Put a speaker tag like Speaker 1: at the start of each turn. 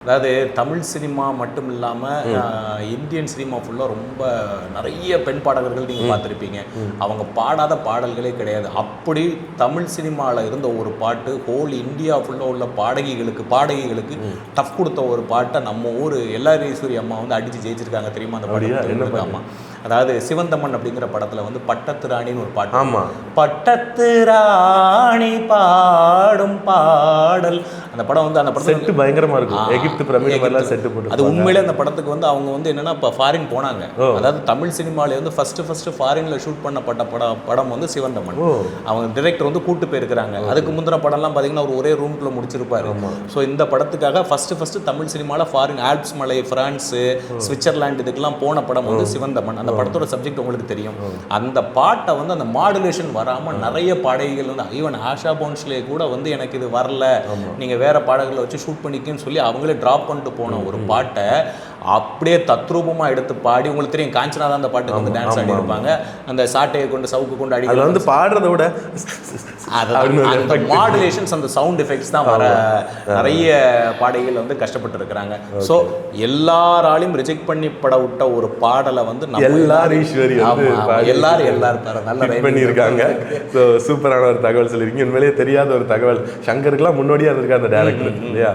Speaker 1: அதாவது தமிழ் சினிமா மட்டும் இல்லாமல் இந்தியன் சினிமா ஃபுல்லாக ரொம்ப நிறைய பெண் பாடகர்கள் நீங்கள் பார்த்துருப்பீங்க. அவங்க பாடாத பாடல்களே கிடையாது. அப்படி தமிழ் சினிமாவில் இருந்த ஒரு பாட்டு ஹோல் இந்தியா ஃபுல்லாக உள்ள பாடகிகளுக்கு பாடகிகளுக்கு டஃப் கொடுத்த ஒரு பாட்டை நம்ம ஊர் எல்லாரீஸ்வரி அம்மா வந்து அடித்து ஜெயிச்சிருக்காங்க தெரியுமா அந்த உங்களுக்கு? ஆமா. அதாவது சிவந்தமன் அப்படிங்கிற படத்தில் வந்து பட்டத்து ராணின்னு ஒரு பாட்டு.
Speaker 2: ஆமா.
Speaker 1: பட்டத்து ராணி பாடும் பாடல் அந்த படம் வந்து அந்த படத்துல
Speaker 2: செட்டு பயங்கரமா இருக்கும். எகிப்து பிரமிடு. செட்டு போட்டு
Speaker 1: அது உண்மையிலே அந்த படத்துக்கு வந்து அவங்க வந்து என்னன்னா இப்போ ஃபாரின் போனாங்க. அதாவது தமிழ் சினிமால வந்து ஃபர்ஸ்ட் ஃபர்ஸ்ட் ஃபாரின்ல ஷூட் பண்ணப்பட்ட படம் படம் வந்து சிவந்தமன். அவங்க டிரெக்டர் வந்து கூட்டு போயிருக்கிறாங்க. அதுக்கு முந்தின படம்லாம் பார்த்தீங்கன்னா அவர் ஒரே ரூம்குள்ள முடிச்சிருப்பாரு. ஸோ இந்த படத்துக்காக ஃபர்ஸ்ட் ஃபர்ஸ்ட் தமிழ் சினிமால ஃபாரின் ஆல்ப்ஸ் மலை பிரான்ஸ் சுவிட்சர்லாந்து இதுக்கெல்லாம் போன படம் வந்து சிவந்தமன். அந்த படத்தோட சப்ஜெக்ட் உங்களுக்கு தெரியும். அந்த பாட்டை வந்து அந்த மாடுலேஷன் வராம நிறைய பாடகிகள் வந்து ஈவன் ஆஷா போன்ஸ்லே கூட வந்து எனக்கு இது வரல. நீங்க வேற பாடல்களை வச்சு ஷூட் பண்ணிக்கன்னு சொல்லி அவங்களே டிராப் பண்ணிட்டு போன ஒரு பாட்டை அப்படியே தத்ரூபமா எடுத்து பாடி உங்களுக்கு தெரியும் காஞ்சனா தான் அந்த பாட்டுக்கு வந்து டான்ஸ் ஆடி இருப்பாங்க அந்த சாட்டையை கொண்டு சவுக்கு கொண்டு அடி
Speaker 2: அதுல வந்து பாடுறத விட
Speaker 1: அந்த மாடுலேஷன்ஸ் அந்த சவுண்ட் எஃபெக்ட்ஸ் தான் வர நிறைய பாடகிகள் வந்து கஷ்டப்பட்டு இருக்கிறாங்க ஸோ எல்லாராலையும் ரிஜெக்ட் பண்ணி பட விட்ட ஒரு பாடலை வந்து
Speaker 2: எல்லாரும் ஈஸ்வரி
Speaker 1: எல்லாரும் எல்லாரும் தர நல்ல
Speaker 2: பண்ணியிருக்காங்க. ஸோ சூப்பரான ஒரு தகவல் சொல்லியிருக்கீங்க. உண்மையிலேயே தெரியாத ஒரு தகவல். சங்கருக்குலாம் முன்னோடியா இருந்திருக்காரு அந்த டேரக்டர் இல்லையா?